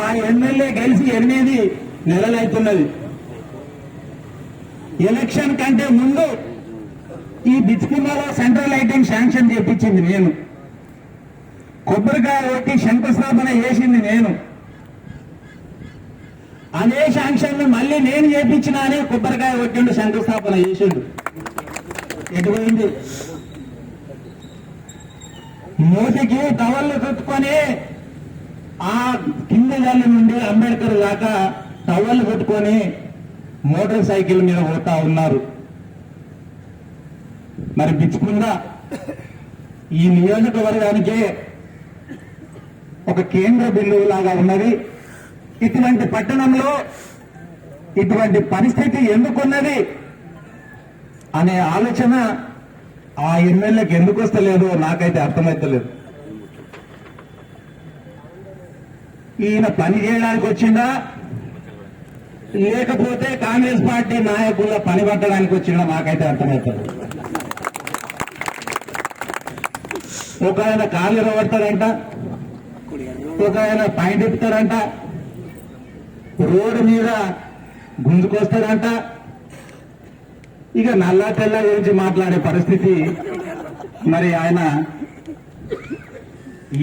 ఆ ఎమ్మెల్యే గెలిచి ఎనిమిది నెలలైతున్నది. ఎలక్షన్ కంటే ముందు ఈ బిచ్కిమాలో సెంట్రల్ లైటింగ్ శాంక్షన్ చేపించింది నేను. కొబ్బరికాయ కొట్టి శంకుస్థాపన చేసింది నేను. అదే శాంక్షన్ మళ్ళీ నేను చేపించిన అని కొబ్బరికాయ కొట్టిండు శంకుస్థాపన చేసిండు. ఎటుపోయింది మూతికి టవల్లు కట్టుకొని ఆ కింద గల్లి నుండి అంబేద్కర్ దాకా టవల్లు పెట్టుకొని మోటార్ సైకిల్ మీద పోతా ఉన్నారు. మరి పిచ్చుకుందా? ఈ నియోజకవర్గానికే ఒక కేంద్ర బిందువు లాగా ఉన్నది. ఇటువంటి పట్టణంలో ఇటువంటి పరిస్థితి ఎందుకున్నది అనే ఆలోచన ఆ ఎమ్మెల్యేకి ఎందుకు వస్తలేదో నాకైతే అర్థమైతలేదు. ఈయన పని చేయడానికి వచ్చిందా లేకపోతే కాంగ్రెస్ పార్టీ నాయకుల పని పట్టడానికి వచ్చిందా మాకైతే అర్థమవుతుంది. ఒక ఆయన కాళ్ళు నిలబడతారంట ఒక ఆయన పైన తిప్పుతాడంట రోడ్డు మీద గుంజుకొస్తారంట ఇక నల్లా తెల్ల గురించి మాట్లాడే పరిస్థితి మరి ఆయన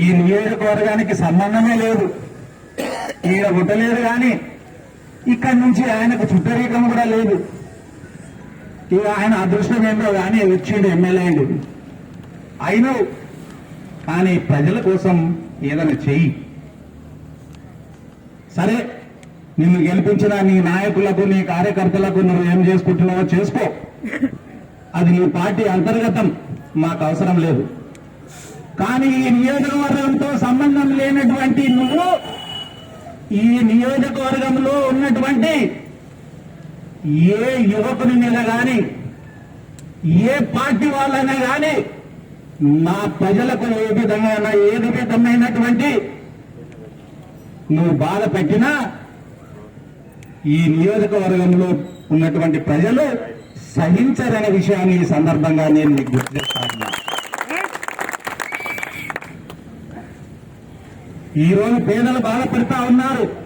ఈ నియోజకవర్గానికి సంబంధమే లేదు. ఈయన పుట్టలేదు కానీ ఇక్కడి నుంచి ఆయనకు చుట్టరీకం కూడా లేదు. ఇక ఆయన అదృష్టం ఏంటో కానీ వచ్చిండు ఎమ్మెల్యే అయిండు కానీ ప్రజల కోసం ఏదైనా చెయ్యి. సరే నిన్ను గెలిపించిన నీ నాయకులకు నీ కార్యకర్తలకు నువ్వు ఏం చేసుకుంటున్నావో చేసుకో. అది నీ పార్టీ అంతర్గతం మాకు అవసరం లేదు. కానీ ఈ నియోజకవర్గంతో సంబంధం లేదు ఈ నియోజకవర్గంలో ఉన్నటువంటి ఏ యువకుని మీద కానీ ఏ పార్టీ వాళ్ళైనా కానీ నా ప్రజలకు ఏ విధంగా ఏ విధమైనటువంటి నువ్వు బాధ పెట్టినా ఈ నియోజకవర్గంలో ఉన్నటువంటి ప్రజలు సహించరనే విషయాన్ని ఈ సందర్భంగా నేను మీకు గుర్తు చేస్తాను ఈ రోజు పేదలు బాధపడతా ఉన్నారు.